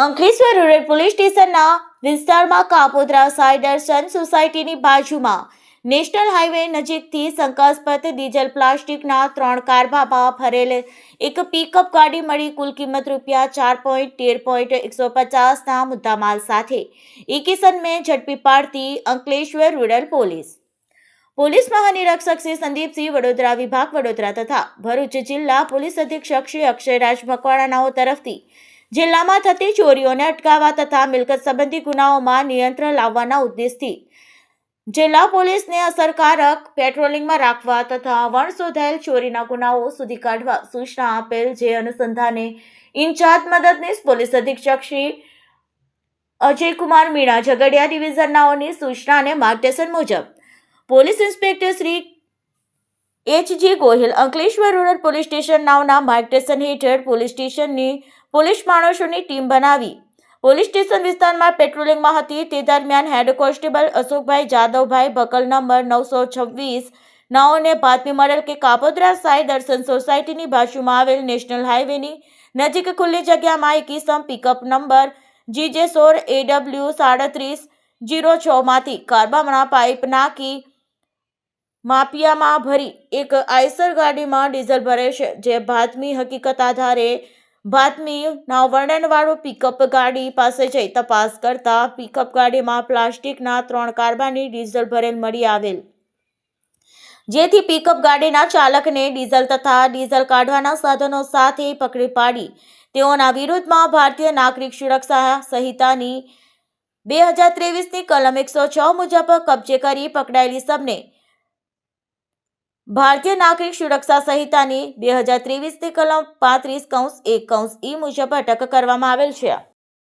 Ankleshwar rural police સ્ટેશનના વિસ્તારમાં Kapodra cider સન સોસાયટીની બાજુમાં નેશનલ હાઈવે નજીકથી શંકાસ્પદ ડીઝલ પ્લાસ્ટિકના ત્રણ કારભામાં ભરેલ એક પિકઅપ ગાડી મળી કુલ કિંમત રૂપિયા ચાર પોઈન્ટ તેર પોઈન્ટ એકસો પચાસના મુદ્દામાલ સાથે. ઇકિસનને ઝડપી પાડતી અંકલેશ્વર રૂરલ પોલીસ. પોલીસ મહાનિરીક્ષક શ્રી સંદીપસિંહ વડોદરા વિભાગ વડોદરા તથા ભરૂચ જિલ્લા પોલીસ અધિક્ષક શ્રી અક્ષયરાજ મકવાણાનાઓ તરફથી જિલ્લામાં થતી ચોરીઓને અટકાવવા તથા મિલકત સંબંધી ગુનાઓમાં નિયંત્રણ લાવવાના ઉદ્દેશથી જિલ્લા પોલીસને અસરકારક પેટ્રોલિંગમાં રાખવા તથા વણ શોધાયેલ ચોરીના ગુનાઓ સુધી કાઢવા સૂચના આપેલ જે અનુસંધાને ઇન્ચાર્જ મદદનીશ પોલીસ અધિક્ષક શ્રી અજયકુમાર મીણા ઝઘડિયા ડિવિઝનનાઓની સૂચના અને માર્ગદર્શન મુજબ police inspector Shri H G Gohil Ankleshwar rural police station નાવના માર્ગદર્શન હેઠળ પોલીસ સ્ટેશનની પોલીસ માણસોની ટીમ બનાવી. પોલીસ સ્ટેશન વિસ્તારમાં પેટ્રોલિંગમાં હતી. તે દરમિયાન head constable Ashokbhai Jadavbhai buckle number નવસો છવ્વીસ નાઓને બાતમી મળેલ કે કાપોદ્રા સાઈ દર્શન સોસાયટીની બાજુમાં આવેલ નેશનલ હાઈવેની નજીક ખુલ્લી જગ્યામાં એક ઇસમ પિકઅપ નંબર જીજે સોળ એડબ્લ્યુ સાડત્રીસ જીરો છમાંથી કાર્બામણા પાઇપ નાખી માપિયામાં ભરી. એક આઈસર ગાડીમાં ડીઝલ ભરે છે. જે બાતમી હકીકત આધારે બાતમીના વર્ણનવાળું પિકઅપ ગાડી પાસે જઈ તપાસ કરતા પિકઅપ ગાડીમાં પ્લાસ્ટિકના ત્રણ કાર્બાની ડીઝલ ભરેલ મળી આવેલ. જેથી પિકઅપ ગાડીના ચાલકને ડીઝલ તથા ડીઝલ કાઢવાના સાધનો સાથે પકડી પાડી. તેઓના વિરુદ્ધમાં ભારતીય નાગરિક સુરક્ષા સંહિતાની બે હજાર ત્રેવીસની કલમ એકસો છ મુજબ કબજે કરી પકડાયેલી સબને ભારતીય નાગરિક સુરક્ષા સંહિતાની બે હજાર ત્રેવીસની કલમ પાંત્રીસ કૌંસ એક કૌંસ ઈ મુજબ અટક કરવામાં આવેલ છે.